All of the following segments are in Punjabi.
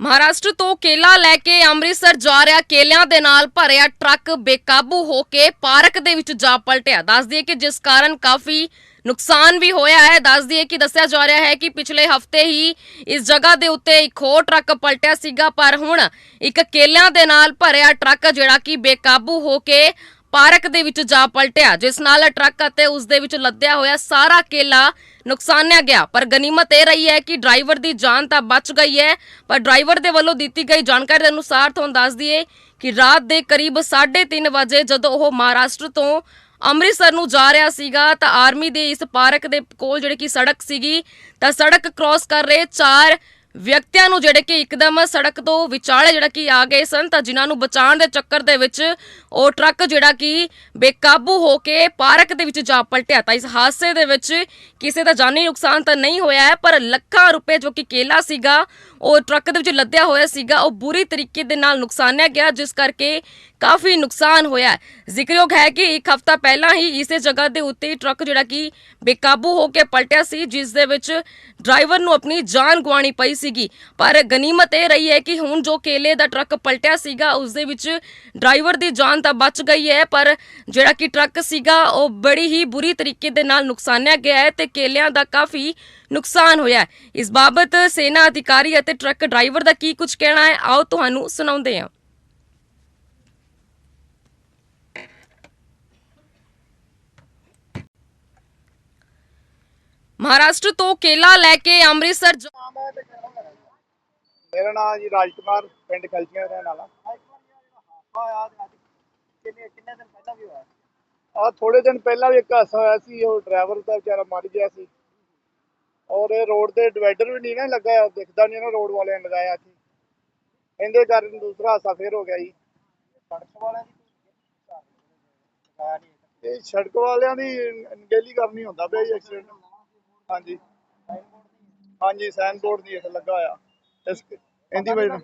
ਮਹਾਰਾਸ਼ਟਰ ਤੋਂ ਕੇਲਾ ਲੈ ਕੇ ਅੰਮ੍ਰਿਤਸਰ ਜਾ ਰਿਹਾ ਕੇਲਿਆਂ ਦੇ ਨਾਲ ਭਰਿਆ ਟਰੱਕ ਬੇਕਾਬੂ ਹੋ ਕੇ ਪਾਰਕ ਦੇ ਵਿੱਚ ਜਾ ਪਲਟਿਆ। ਦੱਸ ਦਈਏ ਕਿ ਜਿਸ ਕਾਰਨ ਕਾਫੀ ਨੁਕਸਾਨ ਵੀ ਹੋਇਆ ਹੈ। ਦੱਸ ਦਈਏ ਕਿ ਦੱਸਿਆ ਜਾ ਰਿਹਾ ਹੈ ਕਿ ਪਿਛਲੇ ਹਫ਼ਤੇ ਹੀ ਇਸ ਜਗ੍ਹਾ ਦੇ ਉੱਤੇ ਇੱਕ ਹੋਰ ਟਰੱਕ ਪਲਟਿਆ ਸੀਗਾ, ਪਰ ਹੁਣ ਇੱਕ ਕੇਲਿਆਂ ਦੇ ਨਾਲ ਭਰਿਆ ਟਰੱਕ ਜਿਹੜਾ ਕਿ ਬੇਕਾਬੂ ਹੋ ਕੇ ਪਾਰਕ ਦੇ ਵਿੱਚ ਜਾ ਪਲਟਿਆ, ਜਿਸ ਨਾਲ ਟਰੱਕ ਅਤੇ ਉਸ ਦੇ ਵਿੱਚ ਲੱਦਿਆ ਹੋਇਆ ਸਾਰਾ ਕੇਲਾ ਨੁਕਸਾਨਿਆ ਗਿਆ। ਪਰ ਗਨੀਮਤ ਇਹ ਰਹੀ ਹੈ ਕਿ ਡਰਾਈਵਰ ਦੀ ਜਾਨ ਤਾਂ ਬਚ ਗਈ ਹੈ, ਪਰ ਡਰਾਈਵਰ ਦੇ ਵੱਲੋਂ ਦਿੱਤੀ ਗਈ ਜਾਣਕਾਰੀ ਦੇ ਅਨੁਸਾਰ ਤੁਹਾਨੂੰ ਦੱਸ ਦਈਏ ਕਿ ਰਾਤ ਦੇ ਕਰੀਬ 3:30 ਵਜੇ ਜਦੋਂ ਉਹ ਮਹਾਰਾਸ਼ਟਰ ਤੋਂ ਅੰਮ੍ਰਿਤਸਰ ਨੂੰ ਜਾ ਰਿਹਾ ਸੀਗਾ, ਤਾਂ ਆਰਮੀ ਦੇ ਇਸ ਪਾਰਕ ਦੇ ਕੋਲ ਜਿਹੜੀ ਕਿ ਸੜਕ ਸੀਗੀ, ਤਾਂ ਸੜਕ ਕ੍ਰਾਸ ਕਰ ਰਹੇ ਚਾਰ ਵਿਅਕਤੀਆਂ ਨੂੰ ਜਿਹੜੇ ਕਿ ਇੱਕਦਮ ਸੜਕ ਤੋਂ ਵਿਚਾਲੇ ਜਿਹੜਾ ਕਿ ਆ ਗਏ ਸਨ ਤਾਂ ਜਿਨ੍ਹਾਂ ਨੂੰ ਬਚਾਉਣ ਦੇ ਚੱਕਰ ਦੇ ਵਿੱਚ ਉਹ ਟਰੱਕ ਜਿਹੜਾ ਕਿ ਬੇਕਾਬੂ ਹੋ ਕੇ ਪਾਰਕ ਦੇ ਵਿੱਚ ਜਾ ਪਲਟਿਆ ਤਾਂ ਇਸ ਹਾਦਸੇ ਦੇ ਵਿੱਚ ਕਿਸੇ ਦਾ ਜਾਨੀ ਨੁਕਸਾਨ ਤਾਂ ਨਹੀਂ ਹੋਇਆ ਹੈ, ਪਰ ਲੱਖਾਂ ਰੁਪਏ ਜੋ ਕਿ ਕੇਲਾ ਸੀਗਾ, ਉਹ ਟਰੱਕ ਦੇ ਵਿੱਚ ਲੱਦਿਆ ਹੋਇਆ ਸੀਗਾ, ਉਹ ਬੁਰੀ ਤਰੀਕੇ ਦੇ ਨਾਲ ਨੁਕਸਾਨਿਆ ਗਿਆ, ਜਿਸ ਕਰਕੇ ਕਾਫੀ ਨੁਕਸਾਨ ਹੋਇਆ ਜ਼ਿਕਰਯੋਗ ਹੈ ਕਿ ਇੱਕ ਹਫਤਾ ਪਹਿਲਾਂ ਹੀ ਇਸੇ ਜਗ੍ਹਾ ਦੇ ਉੱਤੇ ਟਰੱਕ ਜਿਹੜਾ ਕਿ ਬੇਕਾਬੂ ਹੋ ਕੇ ਪਲਟਿਆ ਸੀ, ਜਿਸ ਦੇ ਵਿੱਚ ਡਰਾਈਵਰ ਨੂੰ ਆਪਣੀ ਜਾਨ ਗਵਾਣੀ ਪਈ ਸੀਗੀ। ਪਰ ਗਨੀਮਤ ਇਹ ਰਹੀ ਹੈ ਕਿ ਹੁਣ ਜੋ ਕੇਲੇ ਦਾ ਟਰੱਕ ਪਲਟਿਆ ਸੀਗਾ, ਉਸ ਦੇ ਵਿੱਚ ਡਰਾਈਵਰ ਦੀ ਜਾਨ ਤਾਂ ਬਚ ਗਈ ਹੈ, ਪਰ ਜਿਹੜਾ ਕਿ ਟਰੱਕ ਸੀਗਾ, ਉਹ ਬੜੀ ਹੀ ਬੁਰੀ ਤਰੀਕੇ ਦੇ ਨਾਲ ਨੁਕਸਾਨਿਆ ਗਿਆ ਹੈ ਤੇ ਕੇਲਿਆਂ ਦਾ ਕਾਫੀ ਨੁਕਸਾਨ ਹੋਇਆ ਇਸ ਬਾਬਤ ਸੈਨਾ ਅਧਿਕਾਰੀ ਅਤੇ ਟਰੱਕ ਡਰਾਈਵਰ ਦਾ ਕੀ ਕੁਝ ਕਹਿਣਾ ਹੈ, ਆਓ ਤੁਹਾਨੂੰ ਸੁਣਾਉਂਦੇ ਹਾਂ। ਮਹਾਰਾਸ਼ਟਰ ਤੋਂ ਕੇਲਾ ਲੈ ਕੇ ਅੰਮ੍ਰਿਤਸਰ ਜਾ- ਮੇਰਾ ਨਾਮ ਜੀ ਰਾਜ ਕੁਮਾਰ ਪਿੰਡ ਕਲਚੀਆਂ ਦਾ ਰਹਿਣ ਵਾਲਾ। ਆ ਥੋੜੇ ਦਿਨ ਪਹਿਲਾਂ ਵੀ ਇੱਕ ਹਾਦਸਾ ਹੋਇਆ ਸੀ ਉਹ ਡਰਾਈਵਰ ਦਾ ਵਿਚਾਰਾ ਮਰ ਗਿਆ ਸੀ। ਔਰ ਇਹ ਰੋਡ ਤੇ ਡਿਵਾਈਡਰ ਵੀ ਨਹੀਂ ਨਾ ਲੱਗਾ ਦਿਖਦਾ ਨਹੀਂ ਨਾ ਰੋਡ ਵਾਲਿਆਂ ਨੇ ਲਗਾਇਆ ਸੀ। ਇਹਦੇ ਕਾਰਨ ਦੂਸਰਾ ਹਾਦਸਾ ਫੇਰ ਹੋ ਗਿਆ ਜੀ। ਸੜਕ ਵਾਲਿਆਂ ਦੀ ਇਹ ਸੜਕ ਵਾਲਿਆਂ ਦੀ ਅਣਗਹਿਲੀ ਕਰਨੀ ਹੁੰਦਾ ਪਿਆ ਜੀ ਐਕਸੀਡੈਂਟ ਹਾਂਜੀ। ਹਾਂਜੀ ਸਾਈਨ ਬੋਰਡ ਦੀ ਇਹ ਲੱਗਾ ਹੋਇਆ। ਇਸ ਇਹਦੀ ਵਜ੍ਹਾ ਨਾਲ-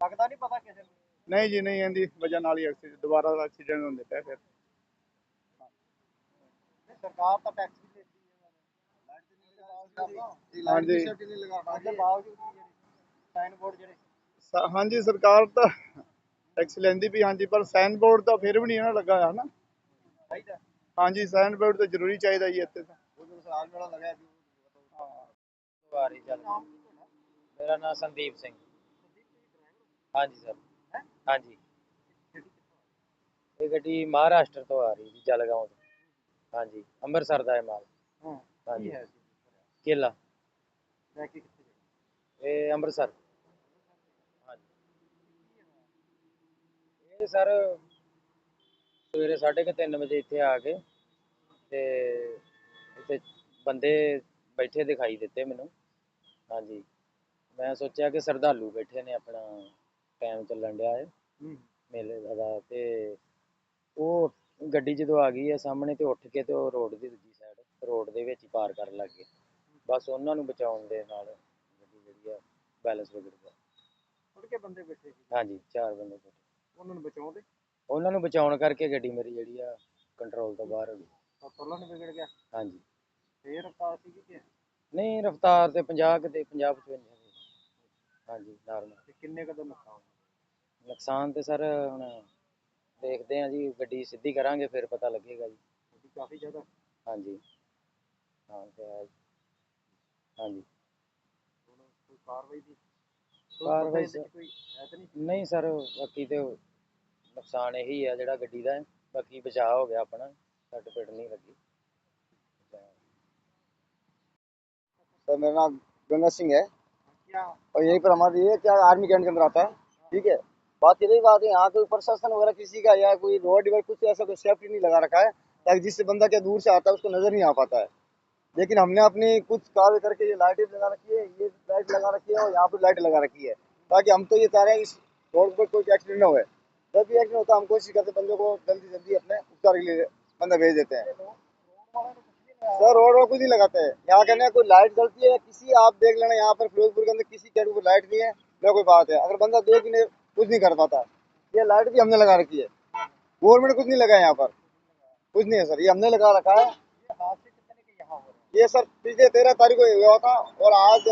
ਲੱਗਦਾ ਨਹੀਂ ਪਤਾ ਕਿਸੇ ਨੂੰ। ਨਹੀਂ ਜੀ ਨਹੀਂ ਇਹਦੀ ਵਜ੍ਹਾ ਨਾਲ ਹੀ ਐਕਸੀਡੈਂਟ ਦੁਬਾਰਾ ਐਕਸੀਡੈਂਟ ਹੁੰਦੇ ਪਏ ਫਿਰ। ਸਰਕਾਰ ਤਾਂ ਟੈਕਸ ਵੀ ਲੈਂਦੀ ਹੈ। ਹਾਂਜੀ। ਸਾਈਨ ਬੋਰਡ ਜਿਹੜੇ ਸਰਕਾਰ ਤਾਂ ਟੈਕਸ ਲੈਂਦੀ ਵੀ ਹਾਂਜੀ ਪਰ ਸਾਈਨ ਬੋਰਡ ਤਾਂ ਫਿਰ ਵੀ ਨਹੀਂ ਨਾ ਲੱਗਾ ਹੋਇਆ ਨਾ। ਚਾਹੀਦਾ। ਹਾਂਜੀ ਸਾਈਨ ਬੋਰਡ ਤਾਂ ਜ਼ਰੂਰੀ ਚਾਹੀਦਾ ਜੀ ਇੱਥੇ ਤਾਂ। ਉਹ ਸਾਲ ਮੇਲਾ ਲਗਾਇਆ ਜੀ ਵਾਰੀ ਚੱਲ ਮੇਰਾ ਨਾਮ ਸੰਦੀਪ ਸਿੰਘ। ਹਾਂਜੀ ਸਰ। ਹਾਂਜੀ। ਇਹ ਗੱਡੀ ਮਹਾਰਾਸ਼ਟਰ ਤੋਂ ਆ ਰਹੀ ਜੀ ਜਲਗਾਉਂ ਤੋਂ। ਹਾਂਜੀ ਅੰਮ੍ਰਿਤਸਰ ਦਾ ਹੈ ਮਾਲ। ਹਾਂਜੀ। ਸੀ ਕੇਲਾ? ਇਹ ਅੰਮ੍ਰਿਤਸਰ। ਹਾਂਜੀ। ਇਹ ਸਰ ਸਵੇਰੇ 3:30 ਵਜੇ ਇੱਥੇ ਆ ਕੇ ਤੇ ਇੱਥੇ ਬੰਦੇ ਬੈਠੇ ਦਿਖਾਈ ਦਿੱਤੇ ਮੈਨੂੰ। ਹਾਂਜੀ। ਮੈਂ ਸੋਚਿਆ ਕਿ ਸਰਦਾਲੂ ਬੈਠੇ ਨੇ ਆਪਣਾ ਟਾਈਮ ਚੱਲਣ ਡਿਆ ਹੈ। ਮੇਲੇ ਦਾ ਤੇ ਉਹ ਗੱਡੀ ਜਦੋਂ ਆ ਗਈ ਹੈ ਸਾਹਮਣੇ ਤੇ ਉੱਠ ਕੇ ਤੇ ਉਹ ਰੋਡ ਦੀ ਦੂਜੀ ਸਾਈਡ ਰੋਡ ਦੇ ਵਿੱਚ ਹੀ ਪਾਰ ਕਰਨ ਲੱਗ ਗਏ। ਬਸ ਉਹਨਾਂ ਨੂੰ ਬਚਾਉਣ ਦੇ ਨਾਲ ਗੱਡੀ ਜਿਹੜੀ ਆ ਬੈਲੈਂਸ ਵਿਗੜ ਗਿਆ। ਉੱਡ ਕੇ ਬੰਦੇ ਬੈਠੇ ਸੀ। ਹਾਂਜੀ ਚਾਰ ਬੰਦੇ ਬੈਠੇ। ਉਹਨਾਂ ਨੂੰ ਬਚਾਉਂਦੇ? ਉਹਨਾਂ ਨੂੰ ਬਚਾਉਣ ਕਰਕੇ ਗੱਡੀ ਮੇਰੀ ਜਿਹੜੀ ਆ ਕੰਟਰੋਲ ਤੋਂ ਬਾਹਰ ਹੋ ਗਈ। ਤਾਂ ਤੋਲਾ ਨੂੰ ਵਿਗੜ ਗਿਆ? ਹਾਂਜੀ। ਫੇਰ ਰਫਤਾਰ ਸੀ ਕਿ ਨਹੀਂ ਰਫਤਾਰ ਤੇ 50 ਕੁ ਤੇ 50 55 ਦੀ। ਹਾਂਜੀ ਨਾਰਮਲ ਤੇ ਕਿੰਨੇ ਕਦੋਂ ਨੁਕਸਾਨ? ਨੁਕਸਾਨ ਤੇ ਸਰ ਹੁਣ ਦੇਖਦੇ ਆ ਜੀ ਗੱਡੀ ਸਿੱਧੀ ਕਰਾਂਗੇ ਫਿਰ ਪਤਾ ਲੱਗੇਗਾ ਜੀ। ਕਾਫੀ ਜ਼ਿਆਦਾ? ਹਾਂਜੀ। ਹਾਂ ਤੇ ਹੈ ਜੀ। ਹਾਂਜੀ। ਹੁਣ ਕੋਈ ਕਾਰਵਾਈ ਦੀ ਕੋਈ ਕਾਰਵਾਈ ਪਤਾ ਇਹਦੇ 'ਚ ਸਰ- ਕੋਈ ਹੈ ਤਾਂ ਨਹੀਂ? ਨਹੀਂ ਸਰ ਬਾਕੀ ਤੇ ਨੁਕਸਾਨ ਇਹੀ ਆ ਜਿਹੜਾ ਗੱਡੀ ਦਾ ਹੈ। ਬਾਕੀ ਬਚਾਅ ਹੋ ਗਿਆ ਆਪਣਾ ਸੱਟ ਪਿੱਟ ਨਹੀਂ ਲੱਗੀ। सर मेरा नाम गंगा सिंह है। और यहीं पर हमारा ये क्या आर्मी कैंट के अंदर आता है। ठीक है। बात ये रही बात है यहाँ कोई प्रशासन वगैरह किसी का या कोई रोड वगैरह कुछ ऐसा कोई सेफ्टी नहीं लगा रखा है ताकि जिससे बंदा क्या दूर से आता है उसको नज़र नहीं आ पाता है। लेकिन हमने अपनी कुछ कार्य करके ये लाइटें लगा रखी है ये लाइट लगा रखी है और यहाँ पर लाइट लगा रखी है ताकि हम तो ये चाह रहे हैं कि इस रोड पर कोई एक्सीडेंट न हो। जब भी एक्सीडेंट होता है हम कोशिश करते हैं बंदे को जल्दी जल्दी अपने उपचार के लिए बंदा भेज देते हैं। रोड कुछ नहीं लगाते हैं। यहाँ कहने कोई लाइट जलती है किसी, आप देख लेना, यहाँ पर फिरोजपुर के अंदर किसी के ऊपर लाइट नहीं है न कोई बात है। अगर बंदा देख नहीं, कुछ नहीं कर पाता। ये लाइट भी हमने लगा रखी है। गवर्नमेंट कुछ नहीं लगा है यहाँ पर। कुछ नहीं है सर ये हमने लगा रखा है। ये हो सर पिछले तेरह तारीख को हुआ था और आज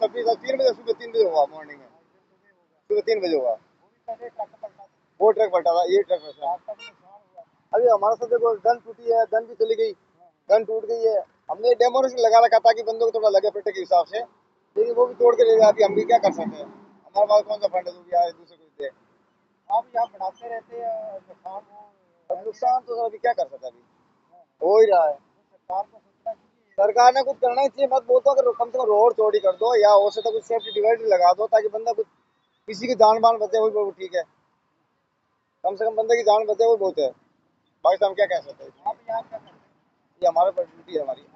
छब्बीस तीन बजे, सुबह तीन बजे हुआ मॉर्निंग में। सुबह तीन बजे हुआ। वो ट्रक पलटा था, ये ट्रक अभी हमारे साथ देखो गन टूटी है गन भी चली गई। गन टूट गई है। हमने डेमोरेशन लगा रखा था कि बंदों को थोड़ा लगे पेटे के हिसाब से। लेकिन वो भी तोड़ के ले अभी हम भी क्या कर सकते हैं? हमारे पास कौन सा फंड है? जो आए दूसरे को दे आप यहाँ बनाते रहते हैं नुकसान तो सर अभी क्या कर सकते अभी? हो ही रहा है। सरकार ने कुछ करना ही चाहिए, मत बोलता अगर कम से कम रोड चौड़ी कर दो या हो सके कुछ सेफ्टी डिवाइडर लगा दो ताकि बंदा कुछ किसी की जान बान बचे वही ठीक है। कम से कम बंदे की जान बचे वो बहुत है बाकी तो हम क्या कह सकते हैं? आप यहाँ क्या ત્યાં મારા પર તૂટી અમારી